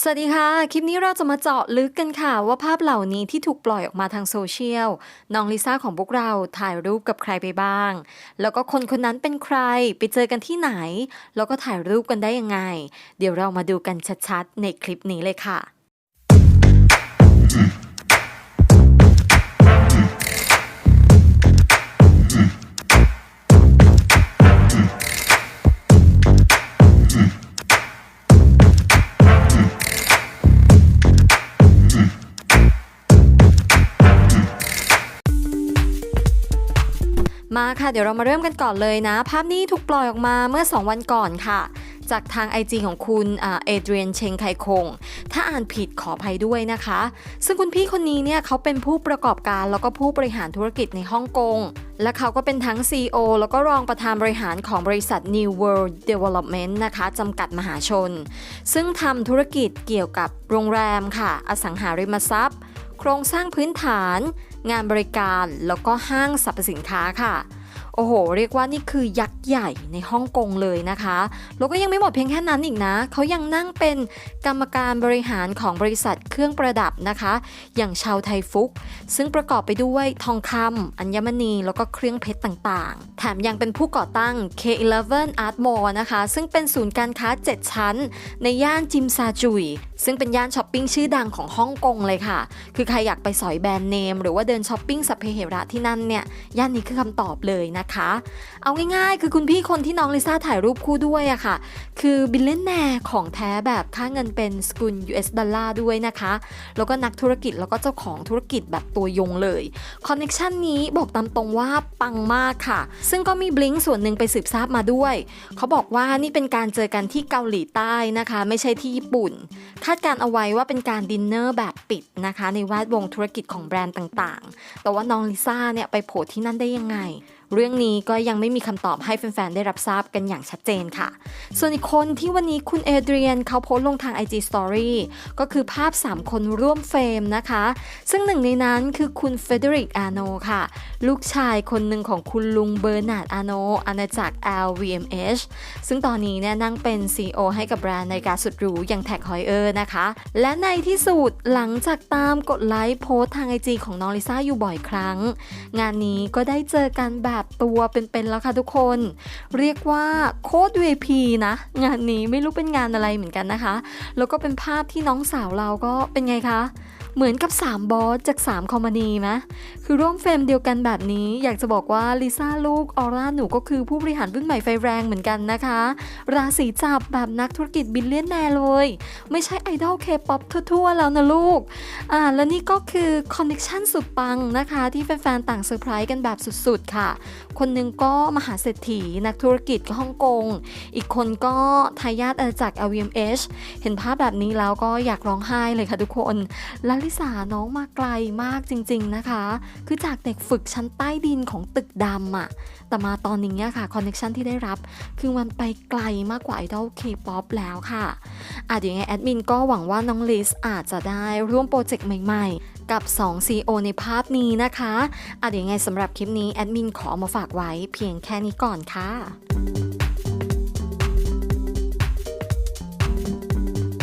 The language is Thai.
สวัสดีค่ะ คลิปนี้เราจะมาเจาะลึกกันค่ะ ว่าภาพเหล่านี้ที่ถูกปล่อยออกมาทางโซเชียล น้องลิซ่าของพวกเราถ่ายรูปกับใครไปบ้าง แล้วก็คนคนนั้นเป็นใครไปเจอกันที่ไหน แล้วก็ถ่ายรูปกันได้ยังไง เดี๋ยวเรามาดูกันชัดๆ ในคลิปนี้เลยค่ะ มาค่ะเดี๋ยวเรามาเริ่มกันก่อนเลยนะ ภาพนี้ถูกปล่อยออกมาเมื่อ 2 วันก่อนค่ะ จากทาง IG ของคุณเอเดรียนเชงไคคง ถ้าอ่านผิดขออภัยด้วยนะคะ ซึ่งคุณพี่คนนี้เนี่ยเขาเป็นผู้ประกอบการแล้วก็ผู้บริหารธุรกิจในฮ่องกง และเขาก็เป็นทั้ง CEO แล้วก็รองประธานบริหารของบริษัท New World Development นะคะจำกัดมหาชน ซึ่งทำธุรกิจเกี่ยวกับโรงแรมค่ะ อสังหาริมทรัพย์ โครงสร้างพื้นฐาน งานบริการแล้วก็ห้างสรรพสินค้าค่ะโอ้โห เรียกว่านี่คือยักษ์ใหญ่ในฮ่องกงเลยนะคะ แล้วก็ยังไม่หมดเพียงแค่นั้นอีกนะ เขายังนั่งเป็นกรรมการบริหารของบริษัทเครื่องประดับนะคะ อย่างชาวไทฟุก ซึ่งประกอบไปด้วยทองคำอัญมณี แล้วก็เครื่องเพชรต่างๆ แถมยังเป็นผู้ก่อตั้ง K11 Art Mall นะคะ ซึ่งเป็นศูนย์การค้า 7 ชั้น ในย่านจิมซาจุยซึ่งเป็นย่านช้อปปิ้งชื่อดังของฮ่องกงเลยค่ะ คือใครอยากไปสอยแบรนด์เนม หรือว่าเดินช้อปปิ้งสัพเพเหระที่นั่นเนี่ย ย่านนี้คือคำตอบเลยนะคะ เอาง่ายๆ คือคุณพี่คนที่น้องลิซ่าถ่ายรูปคู่ด้วยอะค่ะ คือบิลเลนแนร์ของแท้แบบค่าเงินเป็นสกุล US ดอลลาร์ด้วยนะคะ แล้วก็นักธุรกิจแล้วก็เจ้าของธุรกิจแบบตัวยงเลยคอนเน็ชันนี้บอกตามตรงว่าปังมากค่ะ ซึ่งก็มีบลิงส่วนหนึ่งไปสืบทราบมาด้วย เขาบอกว่านี่เป็นการเจอกันที่เกาหลีใต้นะคะ ไม่ใช่ที่ญี่ปุ่นคาดการเอาไว้ว่าเป็นการดินเนอร์แบบปิดนะคะ ในแวดวงธุรกิจของแบรนด์ต่างๆ แต่ว่าน้องลิซ่าเนี่ยไปโผล่ที่นั่นได้ยังไงเรื่องนี้ก็ยังไม่มีคำตอบให้แฟนๆ ได้รับทราบกันอย่างชัดเจนค่ะ ส่วนอีกคนที่วันนี้คุณเอเดรียนเขาโพสต์ลงทาง IG Story ก็คือภาพ 3 คนร่วมเฟรมนะคะ ซึ่งหนึ่งในนั้นคือคุณเฟเดริกอาโนค่ะ ลูกชายคนหนึ่งของคุณลุงเบอร์นาร์ดอาโนอาณาจักร LVMH ซึ่งตอนนี้เนี่ยนั่งเป็น CEO ให้กับแบรนด์นาฬิกาสุดหรูอย่างแท็กฮอยเออร์นะคะ และในที่สุดหลังจากตามกดไลค์โพสต์ทาง IG ของน้องลิซ่าอยู่บ่อยครั้ง งานนี้ก็ได้เจอกันแบบตัวเป็นๆแล้วค่ะทุกคน เรียกว่าโคตร VIP นะ งานนี้ไม่รู้เป็นงานอะไรเหมือนกันนะคะ แล้วก็เป็นภาพที่น้องสาวเราก็เป็นไงคะ เหมือนกับ 3 บอสจาก 3 คอมมานีไหมคือร่วมเฟรมเดียวกันแบบนี้ อยากจะบอกว่าลิซ่าลูกออร่าหนูก็คือผู้บริหารรุ่นใหม่ไฟแรงเหมือนกันนะคะ ราศีจับแบบนักธุรกิจบิลเลียนแนร์เลย ไม่ใช่ไอดอลเคป๊อปทั่วๆ แล้วนะลูกอ่าและนี่ก็คือคอนเน็ชันสุดปังนะคะ ที่แฟนๆ ต่างเซอร์ไพรส์กันแบบสุดๆ ค่ะ คนหนึงก็มหาเศรษฐีนักธุรกิจฮ่องกง อีกคนก็ทายาทอาณาจักร LVMH เห็นภาพแบบนี้แล้วก็อยากร้องไห้เลยค่ะทุกคนและลิสาน้องมาไกลมากจริง ๆนะคะ คือจากเด็กฝึกชั้นใต้ดินของตึกดำอะแต่มาตอนนี้อะค่ะคอนเน็ชันที่ได้รับ คือมันไปไกลมากกว่าไอดอลเคป๊อปแล้วค่ะอาจจะยังไงแอดมินก็หวังว่าน้องลิสอาจจะได้ร่วมโปรเจกต์ใหม่ๆ กับ 2 CEO ในภาพนี้นะคะอาจจะยังไงสำหรับคลิปนี้แอดมินขอมาฝากไว้เพียงแค่นี้ก่อนค่ะ